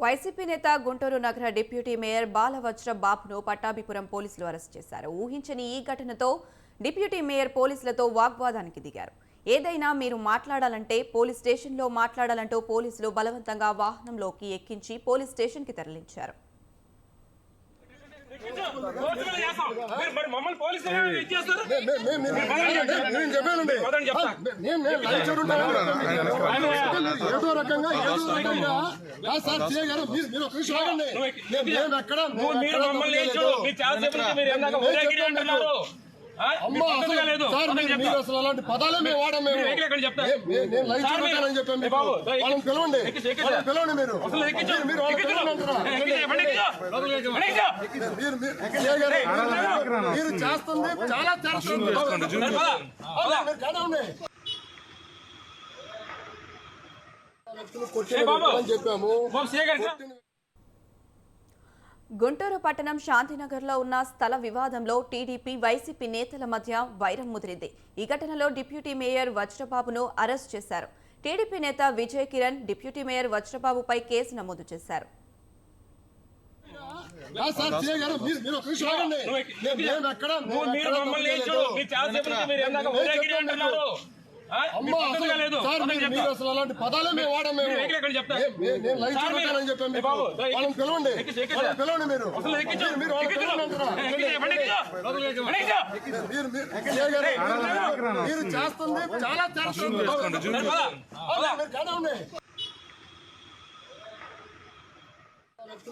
YCP నేత గుంటూరు నగర deputy mayor బాలవజ్ర బాబును పట్టాభిపురం పోలీసులు అరెస్ట్ చేశారు. ఊహించని ఈ ఘటనతో డిప్యూటీ మేయర్ పోలీసులతో వాగ్వాదానికి దిగారు. ఏదైనా మీరు మాట్లాడాలంటే పోలీస్ స్టేషన్లో మాట్లాడాలంటూ పోలీసులు బలవంతంగా వాహనంలోకి ఎక్కించి పోలీస్ స్టేషన్కి తరలించారు. నేను చెప్పానండి. ఏదో రకంగా ఏదో రకంగా సార్ సీఏ గారు మీరు మీరు ఒక ఆగండి. నేను- నేను ఎక్కడ మీరు మమ్మల్ని. మీరు మీరు అసలు అలాంటి పదాలే మేము వాడాం మేము. నేను లైవ్ చూడటానని చెప్పాను పిలవండి. పిలవండి మీరు. మీరు- మీరు చేస్తుంది చాలా చేస్తుంది గుంటూరు పట్టణం శాంతినగర్లో ఉన్న స్థల వివాదంలో టీడీపీ వైసీపీ నేతల మధ్య వైరం ముదిరింది. ఈ ఘటనలో డిప్యూటీ మేయర్ వజ్రబాబును అరెస్ట్ చేశారు. టీడీపీ నేత విజయ్ కిరణ్ డిప్యూటీ మేయర్ వజ్రబాబుపై కేసు నమోదు చేశారు. సార్ సీఏ గారు మీరు మీరు ఒక నిమిషం ఆగండి నువ్వు ఎక్కి- నేను- నేను ఎక్కడ నువ్వు నేను మీరు ఎక్కడ మమ్మల్ని తప్పు చూడు. చేయలేదు. మీరు చాలా సేపు నుంచి మీరు ఎందాక నేను ఊరేగిరి చెప్పాను అంటున్నారు. ఆ? అమ్మ మీకు అసలు పద్ధతిగా లేదు. సార్ మీరు అసలు అలాంటి పదాలే మేము వాడాం మేము నేను లైవ్ చెప్పాను వాళ్ళని పిలవండి. వాళ్ళని పిలవండి మీరు. మీరు- మీరు వాళ్ళని ఎక్కించు. పిలవండి